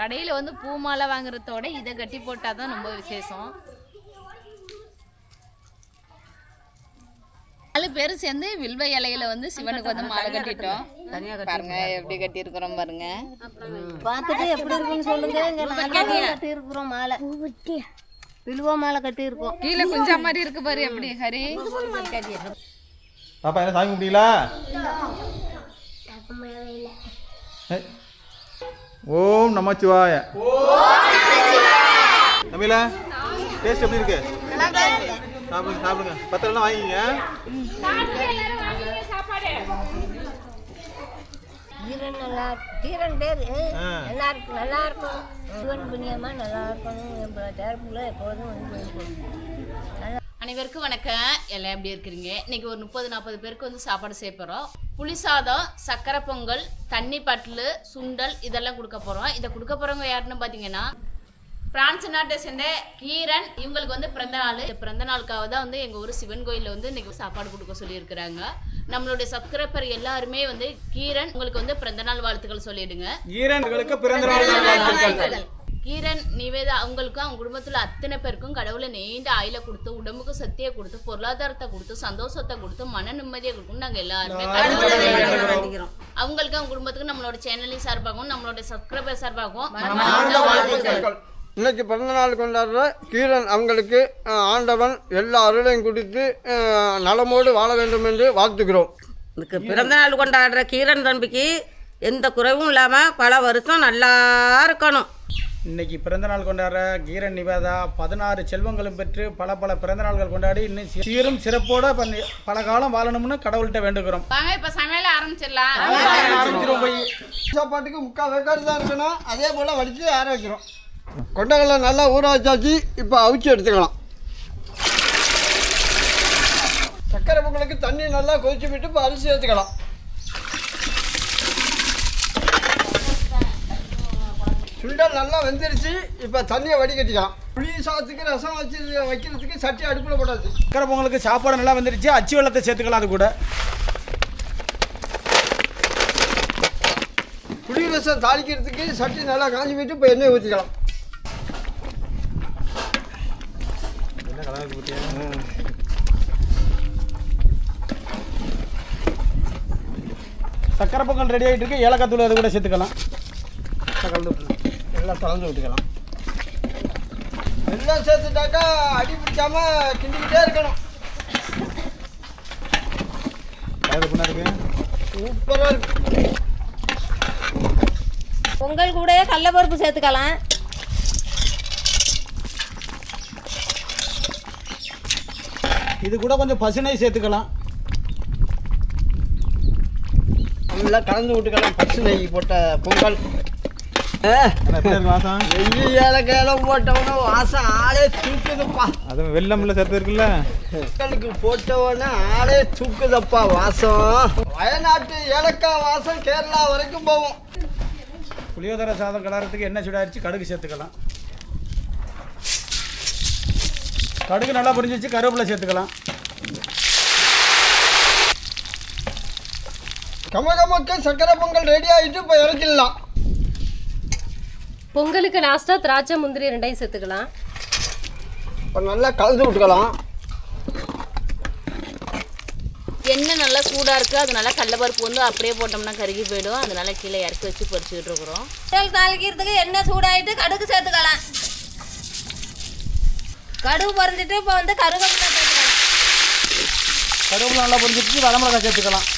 கடையில் வந்து பூ மாலை வாங்குறதோட இதை கட்டி போட்டால் தான் ரொம்ப விசேஷம். நாலு பேரும் சேர்ந்து வில்வ இலையில வந்து சிவனுக்கு வந்து மாலை கட்டிட்டோம். பாருங்க எப்படி கட்டியிருக்கிறோம் பாருங்க. பார்த்துட்டு எப்படி இருக்குன்னு சொல்லுங்க. கட்டி இருக்கிறோம் மாலை. வில்வ மாலை கட்டி இருக்கோம் கீழே குஞ்சா மாதிரி இருக்கு பாரு எப்படி ஹரி? பாப்பா என்ன சாமி கும்பிட்டீங்களா. ஓம் நமச்சிவாய. தமிழ டேஸ்ட் எப்படி இருக்கு? சாப்பிடுங்க சாப்பிடுங்க. பத்திரம் வாங்கிங்க கீரன் நல்லா கீரன் பேர். நல்லா இருக்கு நல்லா இருக்கும் சிவன் புண்ணியமா நல்லா இருக்கணும் எப்போதும் வந்து. அனைவருக்கும் வணக்கம். எல்லாம் எப்படி இருக்கிறீங்க? இன்னைக்கு ஒரு முப்பது நாற்பது பேருக்கு வந்து சாப்பாடு செய்ய போகிறோம் புளி சாதம் சக்கரை பொங்கல் தண்ணி பட்டில் சுண்டல் இதெல்லாம் கொடுக்க போகிறோம் இதை கொடுக்க போகிறவங்க யாருன்னு பார்த்தீங்கன்னா பிரான்ஸ் நாட்டை சேர்ந்த கீரன். இவங்களுக்கு வந்து பிறந்த நாள். இந்த பிறந்த நாளுக்காக தான் வந்து எங்கள் ஊர் சிவன் கோயிலில் வந்து இன்னைக்கு சாப்பாடு கொடுக்க சொல்லியிருக்கிறாங்க. நம்மளுடைய சப்ஸ்கிரைபர் எல்லாருமே வந்து கீரன். உங்களுக்கு வந்து பிறந்த நாள் வாழ்த்துக்கள் சொல்லிடுங்க. ஈரன்களுக்கு பிறந்த நாள் நல்வாழ்த்துக்கள் கீரன் நிவேதா அவங்களுக்கும் அவங்க குடும்பத்துல அத்தனை பேருக்கும் கடவுளை நீண்ட ஆயில கொடுத்து உடம்புக்கு சக்தியை கொடுத்து பொருளாதாரத்தை கொடுத்து சந்தோஷத்தை கொடுத்து மன நிம்மதியை கொடுக்கும் நாங்க எல்லாருமே கடவுளை வேண்டிக்கிறோம். அவங்களுக்கு அவங்க குடும்பத்துக்கு நம்மளோட சேனலின் சார்பாகவும் நம்மளோட சப்ஸ்கிரைபர் சார்பாகவும் இன்னைக்கு பிறந்தநாள் கொண்டாடுற கீரன் அவங்களுக்கு ஆண்டவன் எல்லா அருளையும் கொடுத்து நலமோடு வாழ வேண்டும் என்று வாழ்த்துக்கிறோம் இதுக்கு பிறந்த நாள் கொண்டாடுற கீரன் தம்பிக்கு எந்த குறைவும் இல்லாமல் பல வருஷம் நல்லா இருக்கணும். இன்னைக்கு பிறந்தநாள் கொண்டாடுற கீரன் நிவேதா பதினாறு செல்வங்களும் பெற்று பல பல பிறந்தநாள்கள் கொண்டாடி இன்னும் சீரும் சிறப்போட பல காலம் வாழணும்னு கடவுள்கிட்ட வேண்டுகிறோம். வாங்க இப்ப சமையல ஆரம்பிச்சிடலாம். ஆரம்பிச்சிருவோம் போய். சாப்பாட்டுக்கு முக்கால் வேக்காடு தான் இருக்கணும். அதே போல் வடித்து ஆற வைக்கிறோம். கொண்டக்கடலை நல்லா ஊற வச்சாச்சு இப்போ அவிச்சு எடுத்துக்கலாம். சக்கரை பொங்கலுக்கு தண்ணி நல்லா கொதிச்சு விட்டு இப்போ அரிசி சேர்த்துக்கலாம் சுண்டல் நல்லா வெந்துருச்சு. இப்போ தண்ணியை வடிகட்டிக்கலாம் புளி சாதத்துக்கு ரசம் வச்சு வைக்கிறதுக்கு சட்டி அடுப்பில் போட்டாச்சு. சக்கரை பொங்கலுக்கு சாப்பாடு நல்லா வந்துருச்சு. அச்சு வெள்ளத்தை சேர்த்துக்கலாம் அது கூட. புளி ரசம் தாளிக்கிறதுக்கு சட்டி நல்லா காஞ்சி விட்டு இப்போ எண்ணெய் ஊற்றிக்கலாம் சக்கரை பொங்கல் ரெடி ஆகிட்டு இருக்கு. ஏலக்காய் தூள் அது கூட சேர்த்துக்கலாம். கலந்து எல்லாம் கலந்து விட்டுக்கலாம். எல்லாம் சேர்த்துட்டாக்கா அடி பிடிக்காம கிண்டிக்கிட்டே இருக்கணும். சூப்பராக இருக்கு? பொங்கல் கூடயே கடலப்பருப்பு சேர்த்துக்கலாம். இது கூட கொஞ்சம் பசுனை சேர்த்துக்கலாம். நல்லா கலந்து விட்டுக்கலாம் நெய் போட்ட பொங்கல். அது வெள்ளம்ல சேர்த்து இருக்குல்ல? பொங்கலுக்கு போட்டவொன்னே ஆளே தூக்குதப்பா வாசம். வயநாட்டு ஏலக்காய் வாசம் கேரளா வரைக்கும் போவோம் புளியோதரை சாதம் கலரத்துக்கு எண்ணெய் சூடாரிச்சு கடுகு சேர்த்துக்கலாம். கடுகு நல்லா புரிஞ்சிச்சு கருவேப்பிலை சேர்த்துக்கலாம். கமகமக்க சக்கரை பொங்கல் ரெடி ஆகிட்டு இப்போ இறக்கிடலாம். பொங்கலுக்கு லாஸ்ட்டாக திராட்சை முந்திரி ரெண்டையும் சேர்த்துக்கலாம். இப்போ நல்லா கலந்து விட்டுக்கலாம். எண்ணெய் நல்லா சூடா இருக்கு. அதனால கடலப்பருப்பு வந்து அப்படியே போட்டோம்னா கருகி போயிடும். அதனால கீழே இறக்கி வச்சு பொரிச்சுக்கிட்டு இருக்கிறோம். பொங்கல் தாளிக்கிறதுக்கு எண்ணெய் சூடாயிட்டு கடுகு சேர்த்துக்கலாம். கடுகு பறிஞ்சிட்டு இப்போ வந்து கருவேப்பிலை சேர்த்துக்கலாம். கருவேப்பிலை நல்லா புரிஞ்சிருச்சு. வரமிளகாய் சேர்த்துக்கலாம்.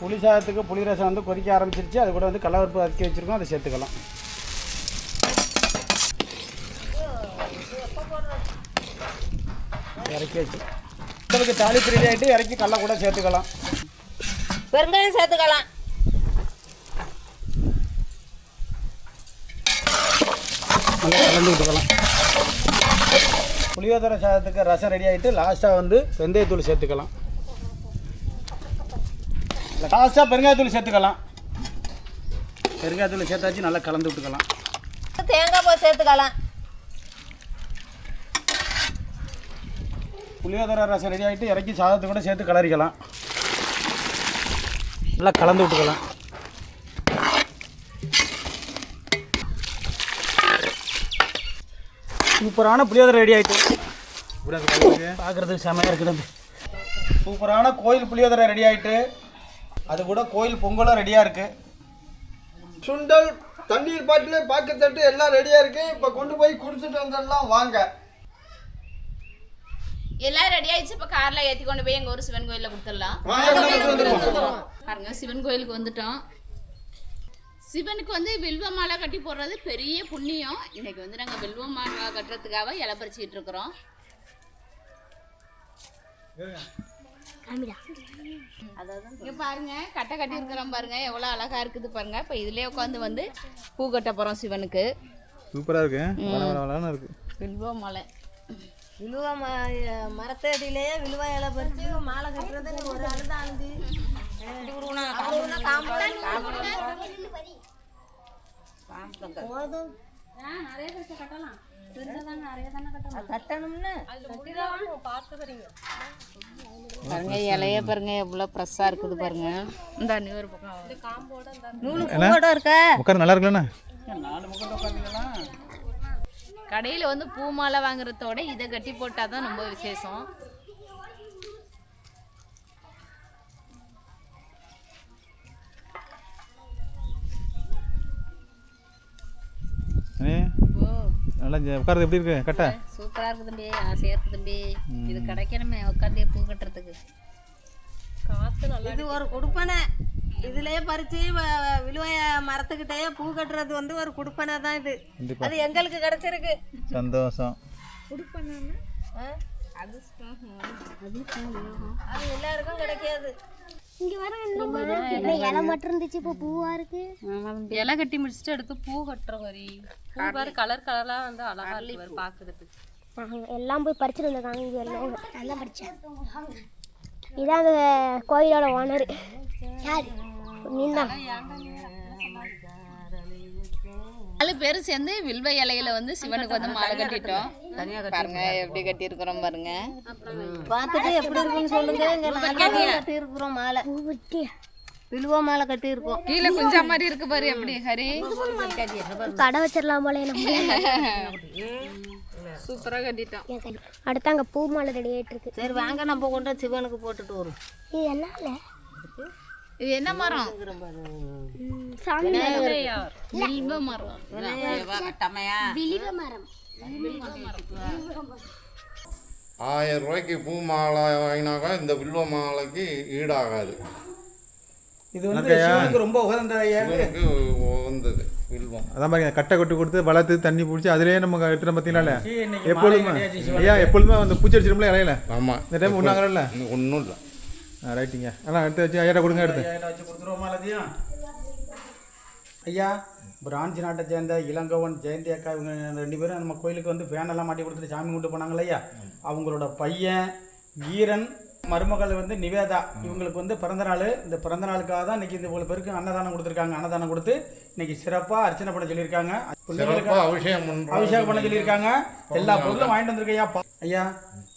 புளி சாதத்துக்கு புளி ரசம் வந்து கொதிக்க ஆரம்பிச்சிருச்சு. அது கூட வந்து கடலப்பருப்பு அரிக்கி வச்சுருக்கோம். அதை சேர்த்துக்கலாம். இறக்கி வச்சு. உங்களுக்கு தாளிப்பு ரெடி ஆகிட்டு இறக்கி கடல கூட சேர்த்துக்கலாம். பெருங்காயம் சேர்த்துக்கலாம். நல்லா கலந்து விட்டுக்கலாம். புளியோதரை சாதத்துக்கு ரசம் ரெடி ஆகிட்டு லாஸ்ட்டாக வந்து வெந்தயத்தூள் சேர்த்துக்கலாம். லாஸ்ட்டாக பெருங்காயத்தூள் சேர்த்துக்கலாம். பெருங்காயத்தூள் சேர்த்தாச்சு நல்லா கலந்து விட்டுக்கலாம். தேங்காய் போய் சேர்த்துக்கலாம். புளியோதரை ரசம் ரெடி ஆகிட்டு இறக்கி சாதத்தை கூட சேர்த்து கலரிக்கலாம். நல்லா கலந்து விட்டுக்கலாம். சூப்பரான புளியோதரை ரெடி ஆகிட்டு பார்க்குறதுக்கு செமையாக இருக்குது. சூப்பரான கோயில் புளியோதரை ரெடி ஆகிட்டு அது கூட கோயில் பொங்கலும் ரெடியாக இருக்குது சுண்டல் தண்ணீர் பாட்டில் பாக்கத்தட்டு எல்லாம் ரெடியாக இருக்கு. இப்போ கொண்டு போய் கொடுத்துட்டு வந்துடலாம். வாங்க. எல்லாம் ரெடி ஆயிடுச்சு. இப்போ கார்ல ஏத்தி கொண்டு போய் எங்க ஊர் சிவன் கோயில்ல கொடுத்துடலாம். பாருங்க சிவன் கோயிலுக்கு வந்துட்டோம். சிவனுக்கு வந்து வில்வ மாலை கட்டி போடுறது பெரிய புண்ணியம். இன்னைக்கு வந்து நாங்க வில்வ மாலை கட்டுறதுக்காக இலை பறிச்சுட்டு இருக்கிறோம். இங்க பாருங்க கட்டை கட்டி இருக்கிறோம் பாருங்க. எவ்வளவு அழகா இருக்குது பாருங்க. இப்ப இதுலயே உட்காந்து வந்து பூ கட்ட போறோம் சிவனுக்கு. சூப்பரா இருக்கு. வள வள வளன்னு இருக்கு. வில்வ மாலை. விழுவ ம மரத்தடியிலேயே விழுவ இலை பறித்து மாலை கட்டுறது ஒரு தான் அழுது போதும். கட்டணும்னு. பாருங்க. இலைய பாருங்க எவ்வளவு ஃப்ரெஷ்ஷா இருக்குது பாருங்க. இந்த ஒரு பக்கம் நூலு பூவோட இருக்க? உட்கார நல்லா இருக்குல்லண்ணா கடையில வந்து பூ மாலை வாங்குறதோட இதை கட்டி போட்டாதான் ரொம்ப விசேஷம். நல்லா உட்கார்றது எப்படி இருக்கு? கட்டை? சூப்பரா இருக்கு தம்பி. ஆசையா இருக்கு தம்பி. இது கிடைக்கணுமே உட்காந்து பூ கட்டுறதுக்கு. இது ஒரு குடுப்பனை. இதுலயே பறிச்சு வ- விழுவ மரத்துக்கிட்டயே பூ கட்டுறது வந்து ஒரு குடுப்பனை தான் இது. அது எங்களுக்கு கிடைச்சிருக்கு. சந்தோஷம். அது எல்லாருக்கும் கிடைக்காது. இலை கட்டி முடிச்சுட்டு எடுத்து பூ கட்டுறோம் வரி பூ பாரு கலர் கலரா வந்து அழகா இருக்கு பாக்குறதுக்கு. எல்லாம் போய் பறிச்சுட்டு வந்திருக்காங்க இங்கே எல்லாம். நல்லா இதான் அந்த கோயிலோட ஓனர். யார்? நீ தான் நாலு பேரும் சேர்ந்து வில்வ இலையில வந்து சிவனுக்கு வந்து மாலை கட்டிட்டோம். பாருங்க எப்படி கட்டி இருக்கிறோம் பாருங்க. பார்த்துட்டு எப்படி இருக்குன்னு சொல்லுங்க. இங்க நாலு கட்டி இருக்கிறோம் மாலை விழுவ மாலை. கட்டி இருக்கோம் கீழே குஞ்சா மாதிரி இருக்கு பாரு எப்படி ஹரி? கடை வச்சிடலாம் போல சூப்பரா கட்டிட்டோம். அடுத்து அங்கே பூ மாலை ரெடி இருக்கு சரி வாங்க நம்ம கொண்டு சிவனுக்கு போட்டுட்டு வரும். இது என்ன இது என்ன மரம்? சாமி வில்வ மரம். மரம். ஆயிரம் ரூபாய்க்கு பூ மாலை வாங்கினாக்கா இந்த வில்வ மாலைக்கு ஈடாகாது இது வந்து சிவனுக்கு ரொம்ப உகந்த ஐயா இவனுக்கு உகந்தது வில்வம் அதான் பாருங்க கட்டை கொட்டி கொடுத்து வளர்த்து தண்ணி பிடிச்சி அதிலேயே நம்ம கட்டுற பார்த்தீங்களா எப்பொழுதுமே. ஐயா எப்பொழுதுமே அந்த பூச்சி அடிச்சிரும்ல இலையில ஆமாம் இந்த டைம் ஒன்றாங்கல்ல ஒன்றும் இல்லை ரைட்டுங்க அண்ணா எடுத்து வச்சு ஐயாட்ட கொடுங்க எடுத்து ஐயா பிரான்ச் நாட்டை சேர்ந்த இளங்கவன் ஜெயந்தி அக்கா இவங்க ரெண்டு பேரும் நம்ம கோயிலுக்கு வந்து பேனெல்லாம் மாட்டி கொடுத்துட்டு சாமி கும்பிட்டு போனாங்களே ஐயா? அவங்களோட பையன் வீரன் மருமகள் வந்து நிவேதா. இவங்களுக்கு வந்து பிறந்த நாள் இந்த பிறந்த நாளுக்காக தான் இன்னைக்கு இந்த இவ்வளோ பேருக்கு அன்னதானம் கொடுத்துருக்காங்க. அன்னதானம் கொடுத்து இன்னைக்கு சிறப்பாக அர்ச்சனை பண்ண சொல்லியிருக்காங்க. அபிஷேகம் அபிஷேகம் பண்ண சொல்லியிருக்காங்க. எல்லா பொருளும் வாங்கிட்டு வந்திருக்கேன் ஐயா.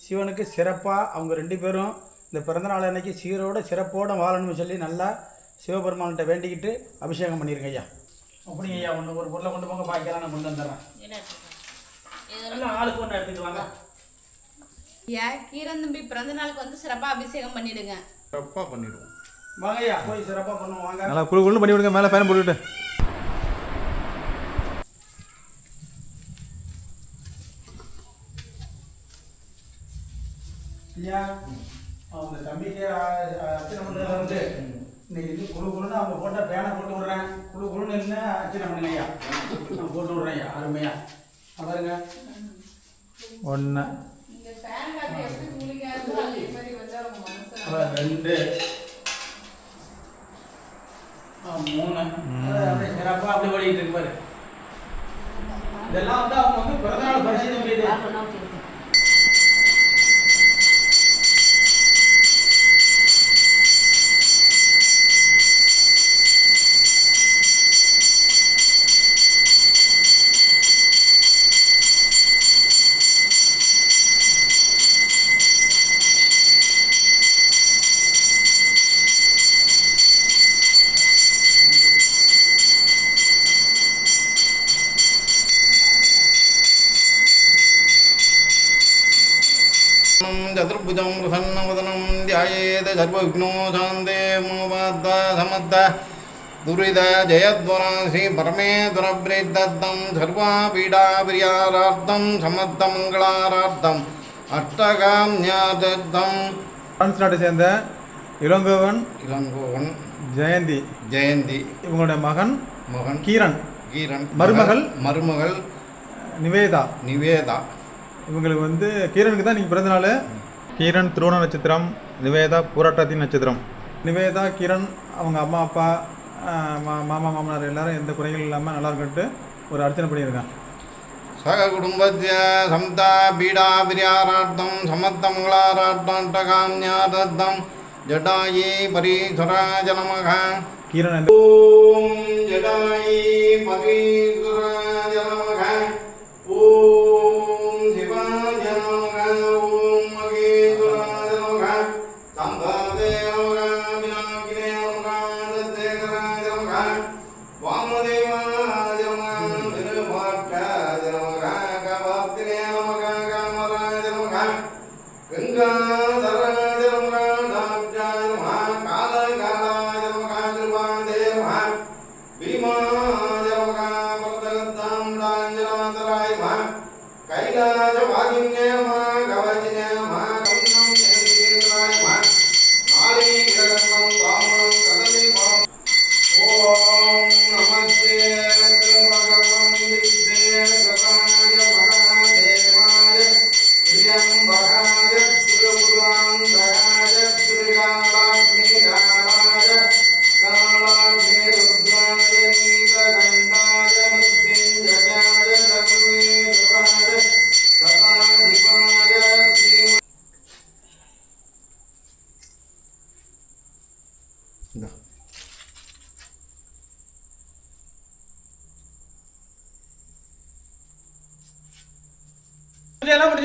சிவனுக்கு சிறப்பாக அவங்க ரெண்டு பேரும் இந்த பிறந்தநாள் அன்னைக்கு சீரோட சிறப்போட வாழணும்னு சொல்லி நல்லா சிவபெருமான்கிட்ட வேண்டிக்கிட்டு அபிஷேகம் பண்ணிருங்க ஐயா. அப்படிங்க ஐயா ஒன்று ஒரு பொருளை கொண்டு போங்க பாய்க்கலாம் நான் கொண்டு வந்துடுறேன். எல்லாம் ஆளுக்கு ஒன்று எடுத்துட்டு வாங்க. ஐயா கீரன் தம்பி பிறந்த நாளுக்கு வந்து சிறப்பா அபிஷேகம் பண்ணிடுங்க. சிறப்பாக பண்ணிடுவோம். வாங்க ஐயா போய் சிறப்பாக பண்ணுவோம் வாங்க. நல்லா குழு குழு பண்ணி விடுங்க மேலே ஃபேன் போட்டுவிட்டு ஐயா அவங்க தம்பிக்கு அர்ச்சனை பண்ணுறத வந்து இன்னைக்கு இது குழு குழுன்னு அவங்க போட்ட பேனை போட்டு விடுறேன். குழு குழுன்னு அர்ச்சனை பண்ணுங்க ஐயா நான் போட்டு விடுறேன் ஐயா அருமையா பாருங்க. ஒன்று ரெண்டு. ஆ, மூணு. அது அப்படியே சிறப்பா அப்படி ஓடிட்டு இருக்கு பாரு. இதெல்லாம் வந்து அவங்க வந்து பிறந்தநாள் பரிசீலனை ध्यायेत् सर्वविघ्नो शान्ते मोपाद्द समद्द दुरिद जयद्वरासि परमेश्वरप्रीतद्धं सर्वापीडाप्रियारार्थं समर्थमङ्गलारार्थम् अष्टकाम्यादर्थं பிரான்ஸ் நாட்டை சேர்ந்த இளங்கோவன் இளங்கோவன் ஜெயந்தி ஜெயந்தி இவங்களுடைய மகன் மகன் கீரன் கீரன் மருமகள்? மருமகள் நிவேதா நிவேதா இவங்களுக்கு வந்து கீரனுக்கு தான் இன்னைக்கு பிறந்த நாள் கீரன் திருவோண நட்சத்திரம் நிவேதா போராட்டத்தின் நட்சத்திரம். நிவேதா கிரண் அவங்க அம்மா அப்பா மா மாமா மாமனார் எல்லாரும் எந்த குறைகள் இல்லாமல் நல்லா இருக்கட்டு ஒரு அர்ச்சனை பண்ணியிருக்காங்க. சக குடும்பத்திய சம்தா பீடா பிரியாராட்டம் சமத்தமங்களாராட்டாண்டகாமியாதத்தம் ஜடாயி பரீஸ்வராஜ நமக. கிரண் ஓம் ஜடாயி பரீ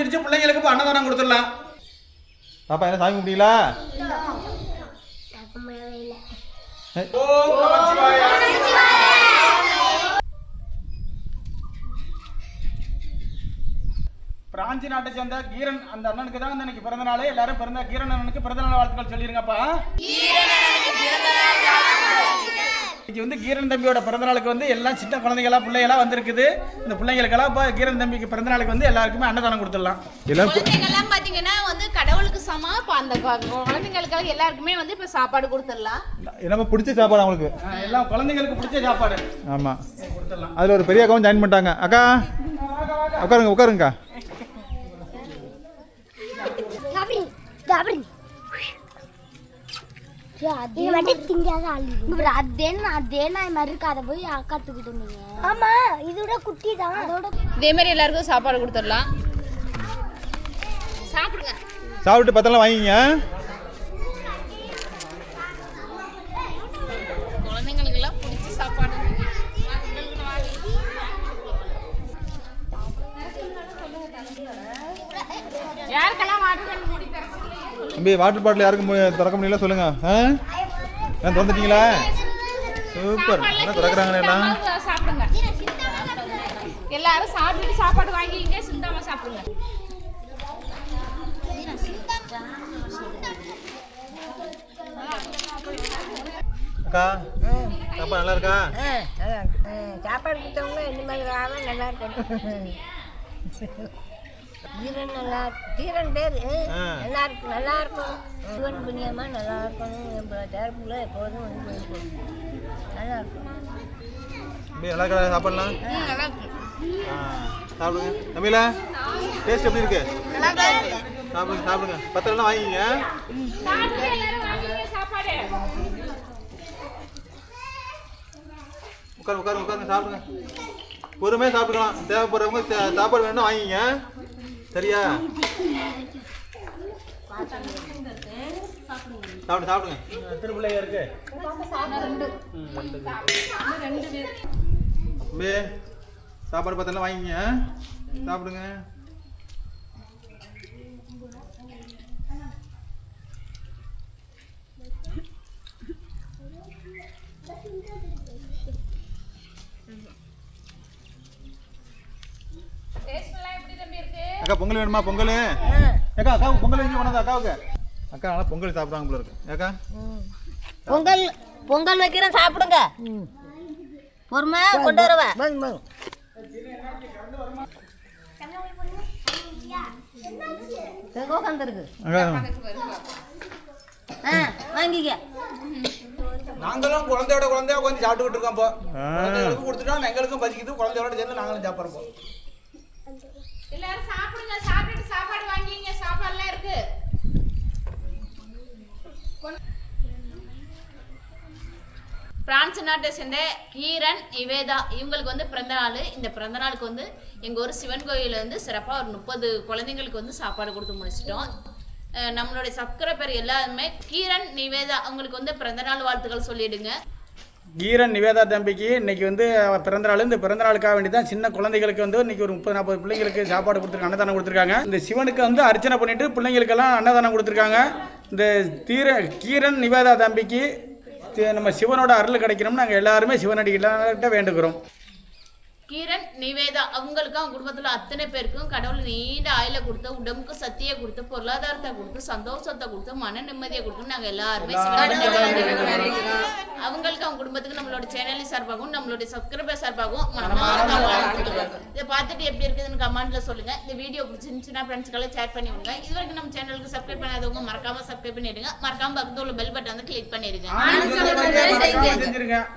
பூஜையெல்லாம் பிள்ளைங்களுக்கு இப்போ அன்னதானம் கொடுத்துடலாம். பாப்பா என்ன சாமி கும்பிட்டீங்களா? பிராஞ்சி நாட்டை சேர்ந்த கீரன் அந்த அண்ணனுக்கு தான் வந்து இன்னைக்கு பிறந்த நாள். எல்லாரும் பிறந்த கீரன் அண்ணனுக்கு பிறந்த நாள் வாழ்த்துக்கள் சொல்லிருங்கப்பா. இன்னைக்கு வந்து கீரன் தம்பியோட பிறந்த நாளுக்கு வந்து எல்லாம் சின்ன குழந்தைகளா பிள்ளைகளா வந்திருக்குது. இந்த பிள்ளைங்களுக்கெல்லாம் இப்போ கீரன் தம்பிக்கு பிறந்த நாளுக்கு வந்து எல்லாருக்குமே அன்னதானம் கொடுத்துடலாம். எல்லாம் கு- குழந்தைங்கெல்லாம் பாத்தீங்கன்னா வந்து கடவுளுக்கு சமம் இப்போ அந்த குழந்தைங்களுக்காக எல்லாருக்குமே வந்து இப்போ சாப்பாடு கொடுத்துடலாம். நம்ம பிடிச்ச சாப்பாடு அவங்களுக்கு. எல்லாம் குழந்தைங்களுக்கு பிடிச்ச சாப்பாடு. ஆமாம் கொடுத்துடலாம். அதில் ஒரு பெரிய அக்காவும் ஜாயின் பண்ணிட்டாங்க. அக்கா உட்காருங்க உட்காருங்கக்கா. இதே. மாதிரி எல்லாருக்கும் சாப்பாடு கொடுத்துடலாம். சாப்பிடுங்க. சாப்பிட்டு பத்தெல்லாம் வாங்கிங்க. பிடிச்ச சாப்பாடு. யாருக்கெல்லாம் வாட்டர் தம்பி வாட்டர் பாட்டில் யாருக்கும் திறக்க முடியல சொல்லுங்க. ஆ? ஏன் திறந்துட்டீங்களா? சூப்பர். என்ன திறக்கிறாங்களே எல்லாம்? சாப்பிடுங்க எல்லாரும் சாப்பிட்டுட்டு சாப்பாடு வாங்கிங்க சிந்தாம சாப்பிடுங்க. அக்கா சாப்பாடு நல்லா இருக்கா? சாப்பாடு கொடுத்தவங்க இந்த மாதிரி நல்லா இருக்கணும். தீரன் நல்லா தீரன் பேர். ஆ. நல்லா இருக்கு நல்லா இருக்கும் சிவன் நல்லா இருக்கணும் என் தரப்புல எப்போதும் வந்து நல்லா இருக்கும் நல்லா இருக்கா? சாப்பாடுலாம்? நல்லா இருக்கு ஆ சாப்பிடுங்க. தம்பில டேஸ்ட் எப்படி இருக்கு? சாப்பிடுங்க சாப்பிடுங்க. சாப்பிட்டு எல்லாரும் வாங்கிங்க சாப்பாடு உட்காருங்க சாப்பிடுங்க. பொறுமையாக சாப்பிட்டுக்கலாம். தேவைப்படுறவங்க சாப்பாடு வேணும்னா வாங்கிங்க சரியா? சாப்பிடு சாப்பிடுங்க. எத்தனை பிள்ளைங்க இருக்கு? சாப்பாடு பார்த்தெல்லாம் வாங்கிங்க சாப்பிடுங்க டேஸ்ட் எல்லாம் எப்படி தம்பி இருக்கு அக்கா பொங்கல் வேணுமா? பொங்கல்? ஏக்கா அக்காவுக்கு பொங்கல் வைங்க கொண்டாந்து அக்காவுக்கு? அக்கா ஆனால் பொங்கல் சாப்பிட்றாங்க போல இருக்கு. ஏக்கா? பொங்கல் பொங்கல் வைக்கிறேன் சாப்பிடுங்க. பொறுமை கொண்டு வருவேன் உட்காந்துருக்கு அக்கா. ஆ வாங்கிக்க. நாங்களும் குழந்தையோட குழந்தையா உட்காந்து சாப்பிட்டுக்கிட்டு இருக்கோம் இப்போ கொடுத்துட்டோம் எங்களுக்கும் பசிக்குது குழந்தையோட சேர்ந்து நாங்களும் சாப்பிட்றோம் எல்லாரும் சாப்பிடுங்க சாப்பிட்டுட்டு சாப்பாடு வாங்கிங்க. சாப்பாடுலாம் இருக்கு. பிரான்ஸ் நாட்டை சேர்ந்த கீரன் நிவேதா இவங்களுக்கு வந்து பிறந்த நாள். இந்த பிறந்த நாளுக்கு வந்து எங்கள் ஊர் சிவன் கோயிலில் வந்து சிறப்பாக ஒரு முப்பது குழந்தைங்களுக்கு வந்து சாப்பாடு கொடுத்து முடிச்சிட்டோம். நம்மளுடைய சக்கரை பேர் எல்லாருமே கீரன் நிவேதா அவங்களுக்கு வந்து பிறந்தநாள் வாழ்த்துக்கள் சொல்லிடுங்க. கீரன் நிவேதா தம்பிக்கு இன்றைக்கி வந்து பிறந்த நாள் இந்த பிறந்த நாளுக்காக வேண்டி தான் சின்ன குழந்தைகளுக்கு வந்து இன்றைக்கி ஒரு முப்பது நாற்பது பிள்ளைங்களுக்கு சாப்பாடு கொடுத்துருக்காங்க அன்னதானம் கொடுத்துருக்காங்க. இந்த சிவனுக்கு வந்து அர்ச்சனை பண்ணிவிட்டு பிள்ளைங்களுக்கெல்லாம் அன்னதானம் கொடுத்துருக்காங்க. இந்த தீர கீரன் நிவேதா தம்பிக்கு தி- நம்ம சிவனோட அருள் கிடைக்கணும்னு நாங்கள் எல்லாருமே சிவனடிக்கிட்ட வேண்டுகிறோம். கீரன் நிவேதா அவங்களுக்கும் அவங்க குடும்பத்துல அத்தனை பேருக்கும் கடவுள் நீண்ட ஆயில கொடுத்து உடம்புக்கு சக்தியை கொடுத்து பொருளாதாரத்தை கொடுத்து சந்தோஷத்தை கொடுத்து மன நிம்மதியை கொடுத்து நாங்க எல்லாருமே அவங்களுக்கு அவங்க குடும்பத்துக்கு நம்மளோட சேனல் சார்பாகவும் நம்மளுடைய சப்ஸ்கிரைபர் சார்பாகவும் மனமார்ந்த வாழ்த்துக்கள். இதை பார்த்துட்டு எப்படி இருக்குதுன்னு கமெண்ட்ல சொல்லுங்க. இந்த வீடியோ பிடிச்சிருந்துச்சுன்னா ஃப்ரெண்ட்ஸ்க்கெல்லாம் ஷேர் பண்ணி விடுங்க. இது வரைக்கும் நம்ம சேனலுக்கு சப்ஸ்கிரைப் பண்ணாதவங்க மறக்காம சப்ஸ்கிரைப் பண்ணிடுங்க. மறக்காம பக்கத்துல உள்ள பெல் பட்டன் வந்து கிளிக் பண்ணிடுங்க.